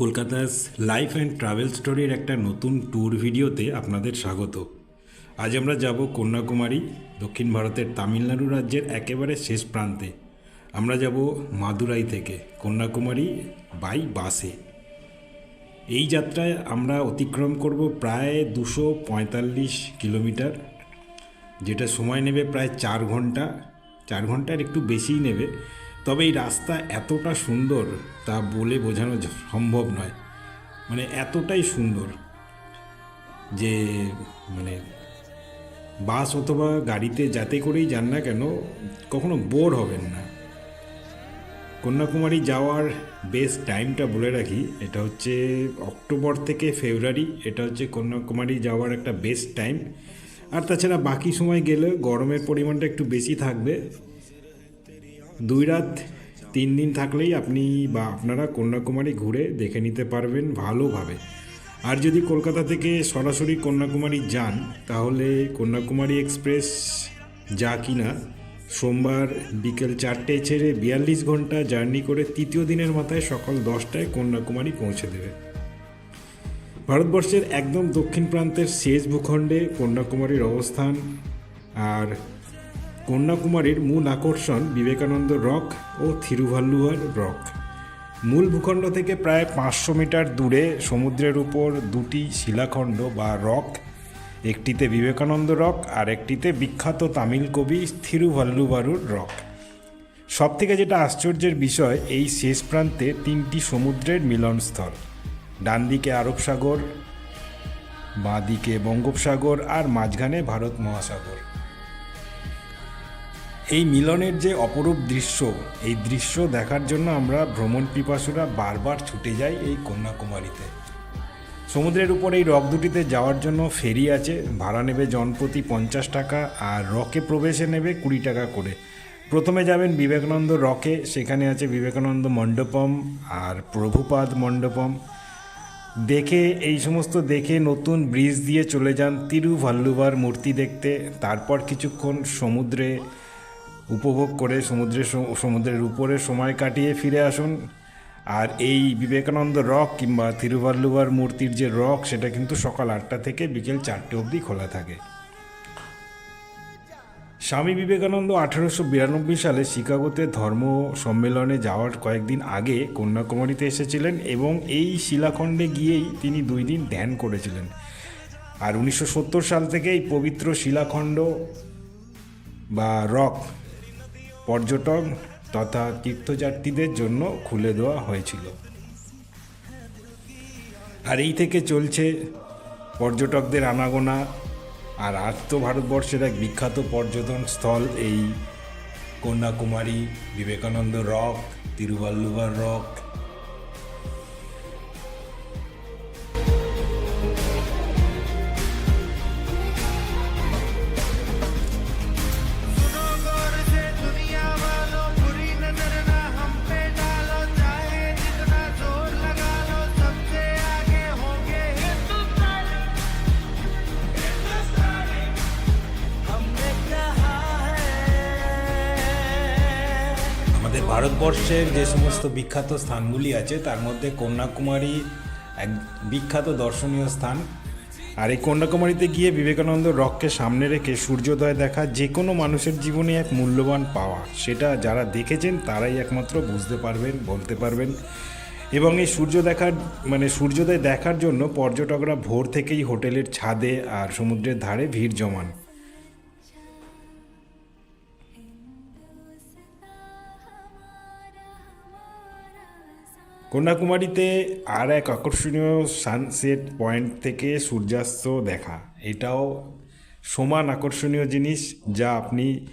কলকাতার life and travel স্টোরির একটা নতুন ট্যুর ভিডিওতে আপনাদের স্বাগত। আজ আমরা যাব কন্যাকুমারী, দক্ষিণ ভারতের তামিলনাড়ু রাজ্যের একেবারে শেষ প্রান্তে। আমরা যাব মাদুরাই থেকে, কন্যাকুমারী বাই বাসে এই যাত্রায় আমরা অতিক্রম করব প্রায় দুশো পঁয়তাল্লিশ কিলোমিটার, যেটা সময় নেবে প্রায় চার ঘণ্টা। চার ঘণ্টার একটু বেশিই নেবে। তবে এই রাস্তা এতটা সুন্দর তা বলে বোঝানো সম্ভব নয়। মানে এতটাই সুন্দর যে মানে বাস অথবা গাড়িতে যাতে করেই যান না কেন, কখনো বোর হবেন না। কন্যাকুমারী যাওয়ার বেস্ট টাইমটা বলে রাখি, এটা হচ্ছে অক্টোবর থেকে ফেব্রুয়ারি, এটা হচ্ছে কন্যাকুমারী যাওয়ার একটা বেস্ট টাইম। আর তাছাড়া বাকি সময় গেলে গরমের পরিমাণটা একটু বেশি থাকবে। দুই রাত তিন দিন থাকলেই আপনি বা আপনারা কন্যাকুমারী ঘুরে দেখে নিতে পারবেন ভালোভাবে। আর যদি কলকাতা থেকে সরাসরি কন্যাকুমারী যান, তাহলে কন্যাকুমারী এক্সপ্রেস যা কিনা সোমবার বিকেল চারটে ছেড়ে বিয়াল্লিশ ঘণ্টা জার্নি করে তৃতীয় দিনের মাথায় সকাল দশটায় কন্যাকুমারী পৌঁছে দেবে। ভারতবর্ষের একদম দক্ষিণ প্রান্তের শেষ ভূখণ্ডে কন্যাকুমারীর অবস্থান। আর কন্যাকুমারীর মূল আকর্ষণ বিবেকানন্দ রক ও থিরুভাল্লুয়ার রক। মূল ভূখণ্ড থেকে প্রায় পাঁচশো মিটার দূরে সমুদ্রের উপর দুটি শিলাখণ্ড বা রক, একটিতে বিবেকানন্দ রক আর একটিতে বিখ্যাত তামিল কবি থিরুভাল্লুভারুর রক। সবথেকে যেটা আশ্চর্যের বিষয়, এই শেষ প্রান্তে তিনটি সমুদ্রের মিলনস্থল। ডান দিকে আরব সাগর বাঁ দিকে বঙ্গোপসাগর আর মাঝখানে ভারত মহাসাগর। এই মিলনের যে অপরূপ দৃশ্য, এই দৃশ্য দেখার জন্য আমরা ভ্রমণ পিপাসুরা বারবার ছুটে যাই এই কন্যাকুমারীতে। সমুদ্রের উপর এই রক দুটিতে যাওয়ার জন্য ফেরি আছে, ভাড়া নেবে জনপ্রতি পঞ্চাশ টাকা আর রকে প্রবেশে নেবে কুড়ি টাকা করে। প্রথমে যাবেন বিবেকানন্দ রকে, সেখানে আছে বিবেকানন্দ মণ্ডপম আর প্রভুপাদ মণ্ডপম। দেখে, এই সমস্ত দেখে নতুন ব্রিজ দিয়ে চলে যান তিরুভাল্লুবার মূর্তি দেখতে। তারপর কিছুক্ষণ সমুদ্রে উপভোগ করে সমুদ্রের সমুদ্রের উপরে সময় কাটিয়ে ফিরে আসুন। আর এই বিবেকানন্দ রক কিংবা তিরুভাল্লুবার মূর্তির যে রক, সেটা কিন্তু সকাল আটটা থেকে বিকেল চারটে অবধি খোলা থাকে। স্বামী বিবেকানন্দ আঠারোশো বিরানব্বই সালে শিকাগোতে ধর্ম সম্মেলনে যাওয়ার কয়েকদিন আগে কন্যাকুমারীতে এসেছিলেন এবং এই শিলাখণ্ডে গিয়েই তিনি দুই দিন ধ্যান করেছিলেন। আর উনিশশো সত্তর সাল থেকে এই পবিত্র শিলাখণ্ড বা রক পর্যটক তথা তীর্থযাত্রীদের জন্য খুলে দেওয়া হয়েছিল। আর এই থেকে চলছে পর্যটকদের আনাগোনা আর আজ তো ভারতবর্ষের এক বিখ্যাত পর্যটন স্থল এই কন্যাকুমারী বিবেকানন্দ রক তিরুবাল্লুবার রক ভারতবর্ষের যে সমস্ত বিখ্যাত স্থানগুলি আছে, তার মধ্যে কন্যাকুমারী এক বিখ্যাত দর্শনীয় স্থান। আর এই কন্যাকুমারীতে গিয়ে বিবেকানন্দ রককে সামনে রেখে সূর্যোদয় দেখা যে কোনো মানুষের জীবনে এক মূল্যবান পাওয়া। সেটা যারা দেখেছেন, তারাই একমাত্র বুঝতে পারবেন, বলতে পারবেন। এবং এই সূর্য দেখার মানে সূর্যোদয় দেখার জন্য পর্যটকরা ভোর থেকেই হোটেলের ছাদে আর সমুদ্রের ধারে ভিড় জমান। কন্যাকুমারীতে আর এক আকর্ষণীয় সানসেট পয়েন্ট থেকে সূর্যাস্ত দেখা। এটাও সমান আকর্ষণীয় জিনিস যা আপনি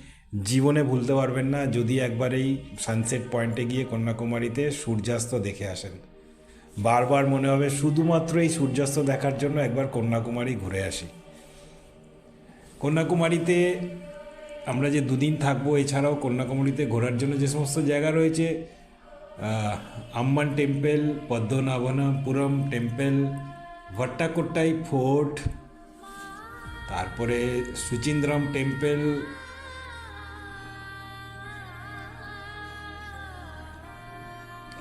জীবনে ভুলতে পারবেন না যদি একবার এই সানসেট পয়েন্টে গিয়ে কন্যাকুমারীতে সূর্যাস্ত দেখে আসেন। বারবার মনে হবে শুধুমাত্র এই সূর্যাস্ত দেখার জন্য একবার কন্যাকুমারী ঘুরে আসি। কন্যাকুমারীতে আমরা যে দুদিন থাকব, এছাড়াও কন্যাকুমারীতে ঘোরার জন্য যে সমস্ত জায়গা রয়েছে আম্বান temple Padmanabhapuram temple, Vattakottai fort, তারপরে সুচিন্দ্রম টেম্পল,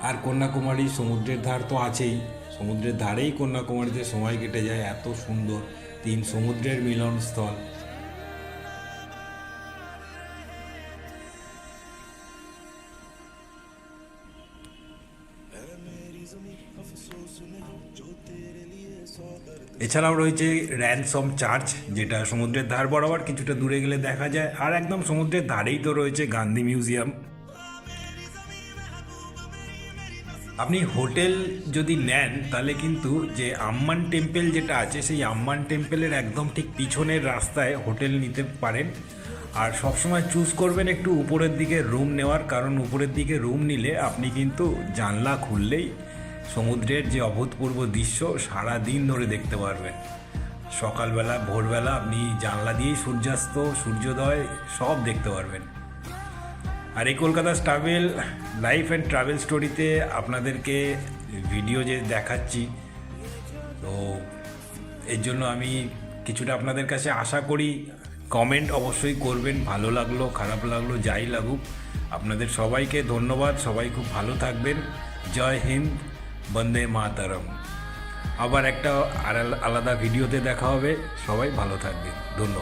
আর কন্যাকুমারী সমুদ্রের ধার তো আছেই। সমুদ্রের ধারেই কন্যাকুমারীতে সময় কেটে যায়, এত সুন্দর। তিন সমুদ্রের মিলনস্থল। এছাড়াও রয়েছে র্যানসম চার্চ যেটা সমুদ্রের ধার বরাবর কিছুটা দূরে গেলে দেখা যায়, আর একদম সমুদ্রের ধারেই তো রয়েছে গান্ধী মিউজিয়াম। আপনি হোটেল যদি নেন, তাহলে কিন্তু যে আম্মান টেম্পেল যেটা আছে, সেই আম্মান টেম্পেলের একদম ঠিক পিছনের রাস্তায় হোটেল নিতে পারেন। আর সবসময় চুজ করবেন একটু উপরের দিকে রুম নেওয়ার, কারণ উপরের দিকে রুম নিলে আপনি কিন্তু জানলা খুললেই সমুদ্রের যে অভূতপূর্ব দৃশ্য সারা দিন ধরে দেখতে পারবেন সকালবেলা, ভোরবেলা আপনি জানলা দিয়েই সূর্যাস্ত, সূর্যোদয় সব দেখতে পারবেন। আর এই Kolkata travel life and travel স্টোরিতে আপনাদেরকে ভিডিও যে দেখাচ্ছি, তো এর জন্য আমি কিছুটা আপনাদের কাছে আশা করি কমেন্ট অবশ্যই করবেন, ভালো লাগল, খারাপ লাগল, যাই লাগুক। আপনাদের সবাইকে ধন্যবাদ, সবাই খুব ভালো থাকবেন। জয় হিন্দ বন্দে মাতারম। আবার একটা আলাদা ভিডিওতে দেখা হবে। সবাই ভালো থাকবে ধন্যবাদ।